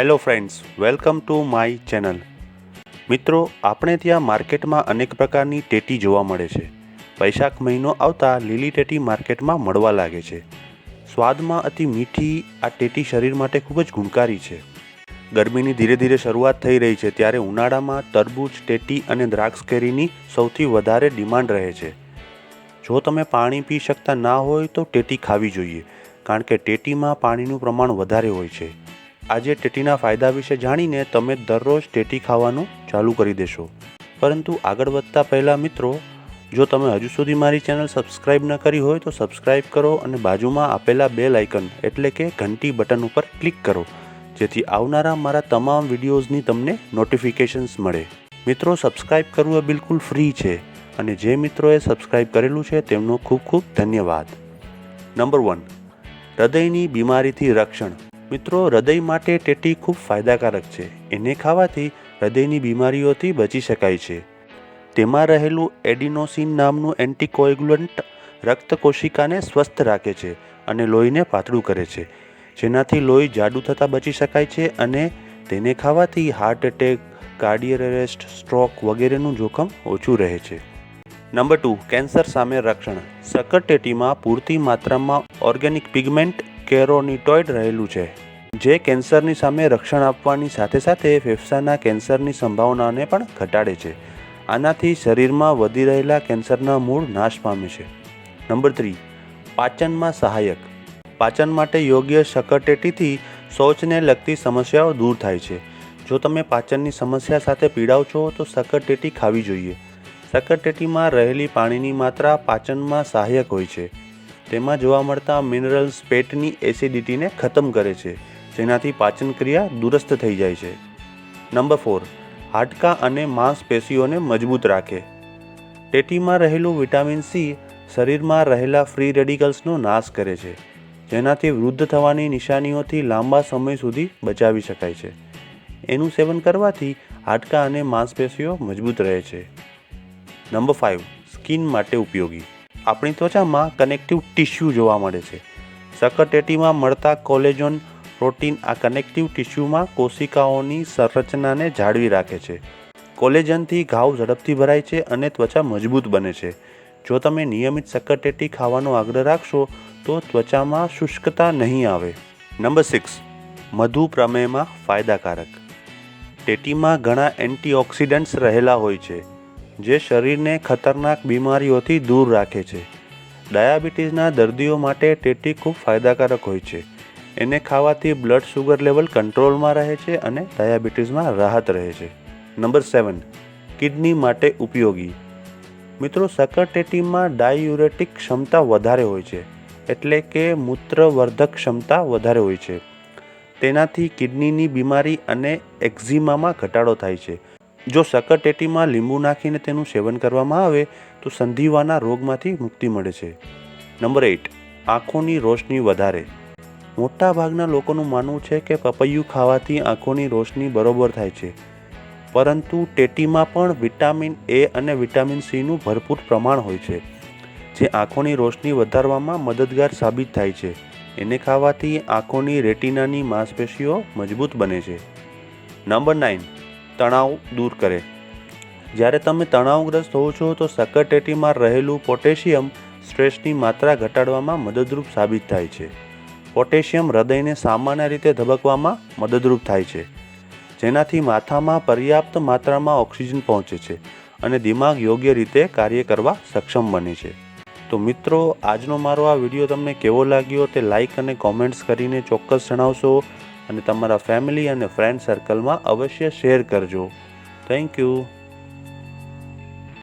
Hello friends welcome to my channel મિત્રો, આપણે ત્યાં માર્કેટમાં અનેક પ્રકારની ટેટી જોવા મળે છે. વૈશાખ મહિનો આવતા લીલી ટેટી માર્કેટમાં મળવા લાગે છે. સ્વાદમાં અતિ મીઠી, આ ટેટી શરીર માટે ખૂબ જ ગુણકારી છે. ગરમીની ધીરે ધીરે શરૂઆત થઈ રહી છે ત્યારે ઉનાળામાં તરબૂચ, ટેટી અને દ્રાક્ષ કેરીની સૌથી વધારે ડિમાન્ડ રહે છે. જો તમે પાણી પી શકતા ના હોય તો ટેટી ખાવી જોઈએ, કારણ કે ટેટીમાં પાણીનું પ્રમાણ વધારે હોય છે. આજે ટેટીના ફાયદા વિશે જાણીને તમે દરરોજ ટેટી ખાવાનું ચાલુ કરી દેશો. પરંતુ આગળ વધતા પહેલાં મિત્રો, જો તમે હજુ સુધી મારી ચેનલ સબસ્ક્રાઇબ ન કરી હોય તો સબસ્ક્રાઇબ કરો અને બાજુમાં આપેલા બેલ આઇકન એટલે કે ઘંટી બટન ઉપર ક્લિક કરો, જેથી આવનારા મારા તમામ વિડીયોઝની તમને નોટિફિકેશન્સ મળે. મિત્રો, સબસ્ક્રાઇબ કરવું એ બિલકુલ ફ્રી છે અને જે મિત્રોએ સબસ્ક્રાઇબ કરેલું છે તેમનો ખૂબ ખૂબ ધન્યવાદ. નંબર વન, હૃદયની બીમારીથી રક્ષણ. મિત્રો, હૃદય માટે ટેટી ખૂબ ફાયદાકારક છે. એને ખાવાથી હૃદયની બીમારીઓથી બચી શકાય છે. તેમાં રહેલું એડિનોસિન નામનું એન્ટીકોએગ્યુલન્ટ રક્ત કોશિકાને સ્વસ્થ રાખે છે અને લોહીને પાતળું કરે છે. જેનાથી લોહી જાડું થતાં બચી શકાય છે અને તેને ખાવાથી heart attack cardiac arrest stroke વગેરેનું જોખમ ઓછું રહે છે. નંબર ટુ, કેન્સર સામે રક્ષણ. સકરટેટીમાં પૂરતી માત્રામાં ઓર્ગેનિક પિગમેન્ટ કેરોનિટોઇડ રહેલું છે, જે કેન્સરની સામે રક્ષણ આપવાની સાથે સાથે ફેફસાના કેન્સરની સંભાવનાને પણ ઘટાડે છે. આનાથી શરીરમાં વધી રહેલા કેન્સરના મૂળ નાશ પામે છે. નંબર થ્રી, પાચનમાં સહાયક. પાચન માટે યોગ્ય શકટેટીથી શૌચને લગતી સમસ્યાઓ દૂર થાય છે. જો તમે પાચનની સમસ્યા સાથે પીડાવ છો, તો સકરટેટી ખાવી જોઈએ. સકરટેટીમાં રહેલી પાણીની માત્રા પાચનમાં સહાયક હોય છે. તેમાં જોવા મળતા મિનરલ્સ પેટની એસિડિટીને ખતમ કરે છે, જેનાથી પાચન ક્રિયા દુરસ્ત થઈ જાય છે. નંબર ફોર, હાડકાં અને માંસપેશીઓને મજબૂત રાખે. ટેટીમાં રહેલું વિટામિન સી શરીરમાં રહેલા ફ્રી રેડિકલ્સનો નાશ કરે છે, જેનાથી વૃદ્ધ થવાની નિશાનીઓથી લાંબા સમય સુધી બચાવી શકાય છે. એનું સેવન કરવાથી હાડકાં અને માંસપેશીઓ મજબૂત રહે છે. નંબર ફાઇવ સ્કિન માટે ઉપયોગી. આપણી ત્વચામાં કનેક્ટિવ ટિશ્યુ જોવા મળે છે. સકરટેટીમાં મળતા કોલેજોન પ્રોટીન આ કનેક્ટિવ ટિશ્યુમાં કોશિકાઓની સંરચનાને જાળવી રાખે છે. કોલેજનથી ઘાવ ઝડપથી ભરાય છે અને ત્વચા મજબૂત બને છે. જો તમે નિયમિત સકરટેટી ખાવાનો આગ્રહ રાખશો, તો ત્વચામાં શુષ્કતા નહીં આવે. નંબર સિક્સ, મધુ પ્રમેયમાં ફાયદાકારક. ટેટીમાં ઘણા એન્ટીઓક્સિડન્ટ્સ રહેલા હોય છે. જે શરીરને ખતરનાક બીમારીઓથી દૂર રાખે છે. ડાયાબિટીસના દર્દીઓ માટે ટેટી ખૂબ ફાયદાકારક હોય છે. એને ખાવાથી બ્લડ શુગર લેવલ કંટ્રોલમાં રહે છે અને ડાયાબિટીસમાં રાહત રહે છે. નંબર સેવન, કિડની માટે ઉપયોગી. મિત્રો સકરટેટીમાં ડાયુરેટિક ક્ષમતા વધારે હોય છે, એટલે કે મૂત્રવર્ધક ક્ષમતા વધારે હોય છે. તેનાથી કિડનીની બીમારી અને એક્ઝિમામાં ઘટાડો થાય છે. જો સકરટેટીમાં લીંબુ નાખીને તેનું સેવન કરવામાં આવે, તો સંધિવાના રોગમાંથી મુક્તિ મળે છે. નંબર એઇટ, આંખોની રોશની વધારે. મોટા ભાગના લોકોનું માનવું છે કે પપૈયું ખાવાથી આંખોની રોશની બરોબર થાય છે. પરંતુ ટેટીમાં પણ વિટામિન એ અને વિટામિન સીનું ભરપૂર પ્રમાણ હોય છે, જે આંખોની રોશની વધારવામાં મદદગાર સાબિત થાય છે. એને ખાવાથી આંખોની રેટિનાની માંસપેશીઓ મજબૂત બને છે. નંબર નાઇન તણાવ દૂર કરે. જ્યારે તમે તણાવગ્રસ્ત હોવ છો, તો સકરટેટીમાં રહેલું પોટેશિયમ સ્ટ્રેસની માત્રા ઘટાડવામાં મદદરૂપ સાબિત થાય છે. પોટેશિયમ હૃદયને સામાન્ય રીતે ધબકવામાં મદદરૂપ થાય છે, જેનાથી માથામાં પર્યાપ્ત માત્રામાં ઓક્સિજન પહોંચે છે અને દિમાગ યોગ્ય રીતે કાર્ય કરવા સક્ષમ બને છે. તો મિત્રો, આજનો મારો આ વીડિયો તમને કેવો લાગ્યો તે લાઇક અને કોમેન્ટ્સ કરીને ચોક્કસ જણાવશો. અને તમારા ફેમિલી અને ફ્રેન્ડ સર્કલમાં અવશ્ય શેર કરજો. Thank you